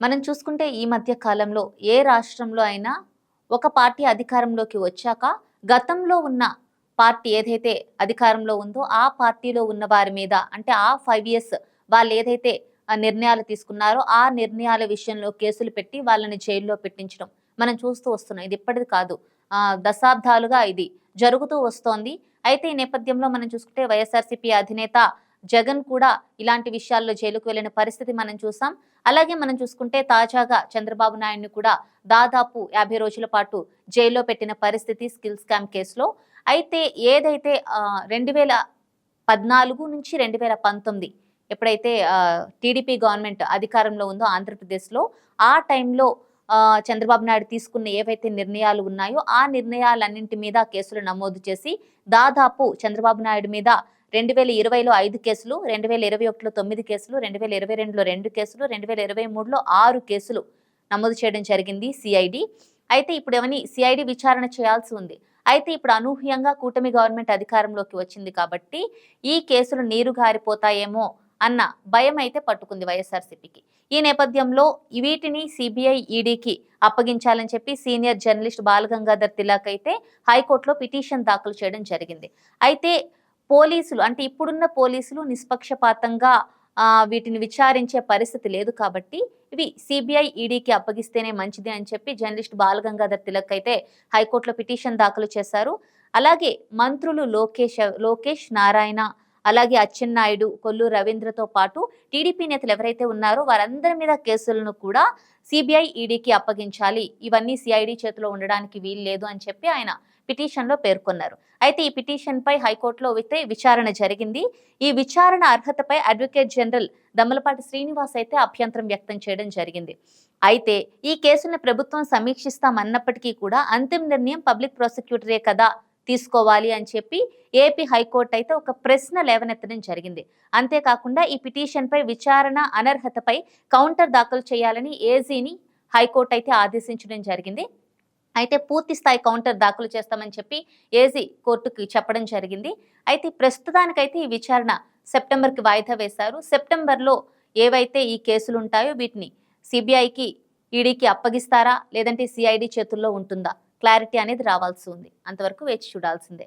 మనం చూసుకుంటే ఈ మధ్య కాలంలో ఏ రాష్ట్రంలో అయినా ఒక పార్టీ అధికారంలోకి వచ్చాక గతంలో ఉన్న పార్టీ ఏదైతే అధికారంలో ఉందో ఆ పార్టీలో ఉన్న వారి మీద అంటే ఆ ఫైవ్ ఇయర్స్ వాళ్ళు ఏదైతే నిర్ణయాలు తీసుకున్నారో ఆ నిర్ణయాల విషయంలో కేసులు పెట్టి వాళ్ళని జైల్లో పెట్టించడం మనం చూస్తూ వస్తున్నాం. ఇది ఇప్పటిది కాదు. దశాబ్దాలుగా ఇది జరుగుతూ వస్తోంది. అయితే ఈ నేపథ్యంలో మనం చూసుకుంటే వైఎస్ఆర్సీపీ అధినేత జగన్ కూడా ఇలాంటి విషయాల్లో జైలుకు వెళ్ళిన పరిస్థితి మనం చూసాం. అలాగే మనం చూసుకుంటే తాజాగా చంద్రబాబు నాయుడిని కూడా దాదాపు యాభై రోజుల పాటు జైల్లో పెట్టిన పరిస్థితి స్కిల్ స్కామ్ కేసులో. అయితే ఏదైతే రెండు వేల పద్నాలుగు నుంచి రెండు వేల పంతొమ్మిది ఎప్పుడైతే టీడీపీ గవర్నమెంట్ అధికారంలో ఉందో ఆంధ్రప్రదేశ్లో ఆ టైంలో చంద్రబాబు నాయుడు తీసుకున్న ఏవైతే నిర్ణయాలు ఉన్నాయో ఆ నిర్ణయాలన్నింటి మీద కేసులు నమోదు చేసి దాదాపు చంద్రబాబు నాయుడు మీద రెండు వేల ఇరవైలో ఐదు కేసులు రెండు వేల ఇరవై ఒకటిలో తొమ్మిది కేసులు రెండు వేల ఇరవై రెండులో రెండు కేసులు రెండు వేల ఇరవై మూడులో ఆరు కేసులు నమోదు చేయడం జరిగింది సిఐడి అయితే ఇప్పుడు ఏమని సిఐడి విచారణ చేయాల్సి ఉంది. అయితే ఇప్పుడు అనూహ్యంగా కూటమి గవర్నమెంట్ అధికారంలోకి వచ్చింది కాబట్టి ఈ కేసులు నీరు గారిపోతాయేమో అన్న భయం అయితే పట్టుకుంది వైఎస్ఆర్సీపీకి. ఈ నేపథ్యంలో వీటిని సిబిఐ ఈడీకి అప్పగించాలని చెప్పి సీనియర్ జర్నలిస్ట్ బాలగంగాధర్ తిలాక్ అయితే హైకోర్టులో పిటిషన్ దాఖలు చేయడం జరిగింది. అయితే పోలీసులు అంటే ఇప్పుడున్న పోలీసులు నిష్పక్షపాతంగా వీటిని విచారించే పరిస్థితి లేదు కాబట్టి ఇవి సిబిఐ ఈడీకి అప్పగిస్తేనే మంచిది అని చెప్పి జర్నలిస్ట్ బాలగంగాధర్ తిలక్ అయితే హైకోర్టులో పిటిషన్ దాఖలు చేశారు. అలాగే మంత్రులు లోకేష్ లోకేష్ నారాయణ అలాగే అచ్చెన్నాయుడు కొల్లు రవీంద్రతో పాటు టీడీపీ నేతలు ఎవరైతే ఉన్నారో వారందరి మీద కేసులను కూడా సిబిఐ ఈడీకి అప్పగించాలి. ఇవన్నీ సిఐడి చేతిలో ఉండడానికి వీలు లేదు అని చెప్పి ఆయన పిటిషన్లో పేర్కొన్నారు. అయితే ఈ పిటిషన్పై హైకోర్టులో అయితే విచారణ జరిగింది. ఈ విచారణ అర్హతపై అడ్వకేట్ జనరల్ దమ్మలపాటి శ్రీనివాస్ అయితే అభ్యంతరం వ్యక్తం చేయడం జరిగింది. అయితే ఈ కేసును ప్రభుత్వం సమీక్షిస్తామన్నప్పటికీ కూడా అంతిమ నిర్ణయం పబ్లిక్ ప్రాసిక్యూటరే కదా. తీసుకోవాలి అని చెప్పి ఏపీ హైకోర్టు అయితే ఒక ప్రశ్న లేవనెత్తడం జరిగింది. అంతేకాకుండా ఈ పిటిషన్పై విచారణ అనర్హతపై కౌంటర్ దాఖలు చేయాలని ఏజీని హైకోర్టు అయితే ఆదేశించడం జరిగింది. అయితే పూర్తి స్థాయి కౌంటర్ దాఖలు చేస్తామని చెప్పి ఏజీ కోర్టుకి చెప్పడం జరిగింది. అయితే ప్రస్తుతానికైతే ఈ విచారణ సెప్టెంబర్కి వాయిదా వేశారు. సెప్టెంబర్లో ఏవైతే ఈ కేసులు ఉంటాయో వీటిని సిబిఐకి ఈడీకి అప్పగిస్తారా? లేదంటే సిఐడి చేతుల్లో ఉంటుందా? క్లారిటీ అనేది రావాల్సి ఉంది. అంతవరకు వేచి చూడాల్సిందే.